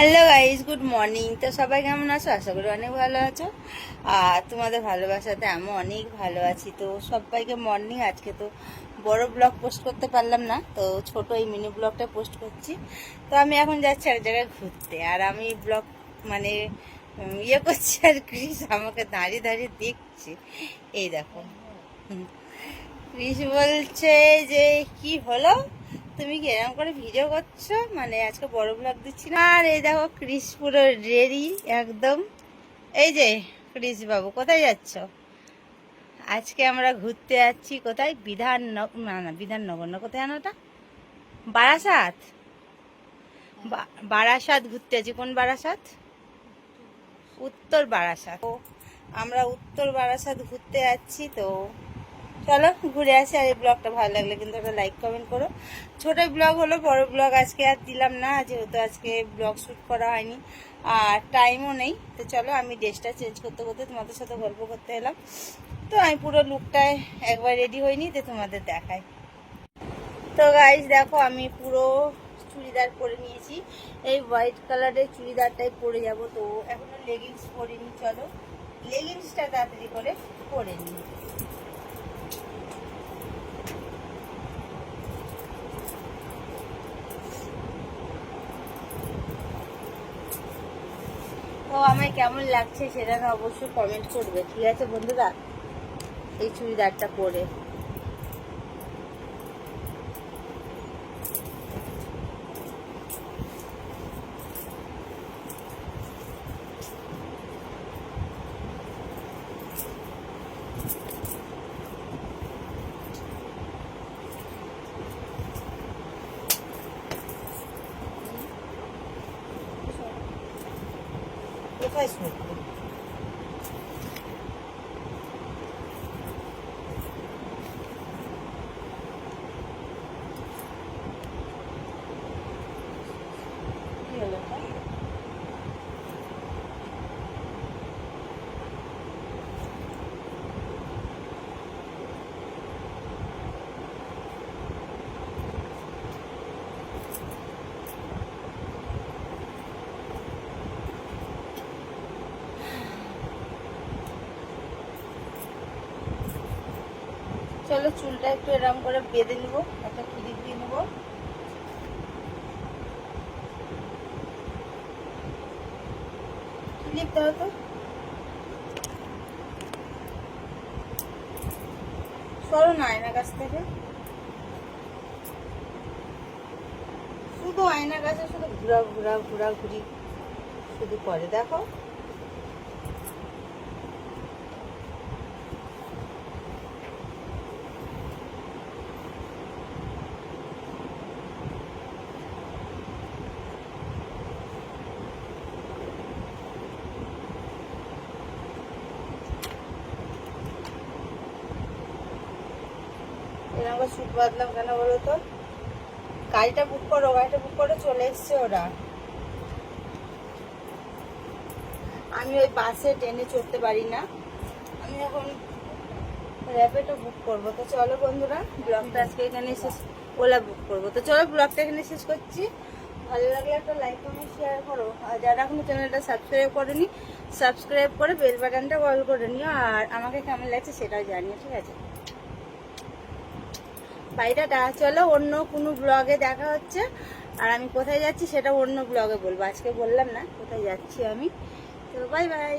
Hello guys good morning তো সবাই কেমন আছো? আশা করি অনেক ভালো আছো। আর তোমাদের ভালোবাসাতে আমি অনেক ভালো আছি। তো সবাইকে মর্নিং আজকে তো বড় ব্লগ পোস্ট করতে পারলাম না। তো ছোট এই মিনি ব্লগটা পোস্ট করছি। তো আমি এখন যাচ্ছি এক জায়গায় ঘুরতে। আর আমি ব্লগ মানে ইয়ে করছি আর ক্রিস আমাকে দাঁড়িয়ে দাঁড়িয়ে দেখছি। এই দেখো। ক্রিস বলছে যে, কি হলো? তুমি কি এরকম করে ভিডিও করছ? মানে আজকে বড় ব্লগ দিচ্ছি না। আর এই দেখো ক্রিস পুরো রেডি, একদম। এই যে ক্রিস বাবু কোথায় যাচ্ছ? আজকে আমরা ঘুরতে যাচ্ছি কোথায়? বিধান না না বিধাননগর না, কোথায় ওটা? বারাসাত। বারাসাত ঘুরতে যাচ্ছি। কোন বারাসাত? উত্তর বারাসাত। আমরা উত্তর বারাসাত ঘুরতে যাচ্ছি তো। চলো ঘুরে আসি আর এই ব্লগটা ভালো লাগলে কিন্তু একটা লাইক কমেন্ট করো। ছোট ব্লগ হলো, বড় ব্লগ আজকে আর দিলাম না, যেহেতু আজকে ব্লগ শ্যুট করা হয়নি, আর টাইমও নেই। তো চলো আমি ড্রেসটা চেঞ্জ করতে করতে তোমাদের সাথে গল্প করতে এলাম। তো আমি পুরো লুকটায় একবার রেডি হইনি, তো তোমাদের দেখাই। তো গাইজ দেখো আমি পুরো চুড়িদার পরে নিয়েছি। এই হোয়াইট কালারের চুড়িদারটাই পরে যাব, তো এখনও লেগিংস পরিনি, চলো। লেগিংসটা তাড়াতাড়ি করে পরে নিই। তো আমায় কেমন লাগছে সেটা অবশ্যই কমেন্ট করবে। ঠিক আছে বন্ধুরা? এই চুড়িদারটা পরে। কোথায় শুনব কি হলো ওটা? চলো চুলটা একটু এরম করে বেঁধে নিবো, একটা ক্লিপ দিয়ে নেব। না কাছ থেকে। শুধু আয়না গাছে শুধু ঘুরা ঘুরা ঘুরা ঘুরি শুধু করে, দেখো। এরকম করে বাঁধলাম কেন বলো তো? গাড়িটা বুক করো, গাড়িটা বুক করে চলে এসছে ওরা। আমি ওই বাসে ট্রেনে চড়তে পারি না। আমি এখন র্যাপিডও বুক করব। তো চলো বন্ধুরা ব্লগটা আজকে এখানে শেষ, ওলা বুক করব। তো চলো ব্লগটা এখানে শেষ করছি। ভালো লাগলে একটা লাইক কমেন্ট শেয়ার করো। আর যারা এখনও চ্যানেলটা সাবস্ক্রাইব করেনি সাবস্ক্রাইব করে বেল বাটনটা কল করে নিও। আর আমাকে কেমন লাগছে সেটাও জানিও, ঠিক আছে? বাইরেটা চলো অন্য কোনো ব্লগে দেখা হচ্ছে। আর আমি কোথায় যাচ্ছি সেটা অন্য ব্লগে বলব। আজকে বললাম না, কোথায় যাচ্ছি আমি। তো বাই বাই।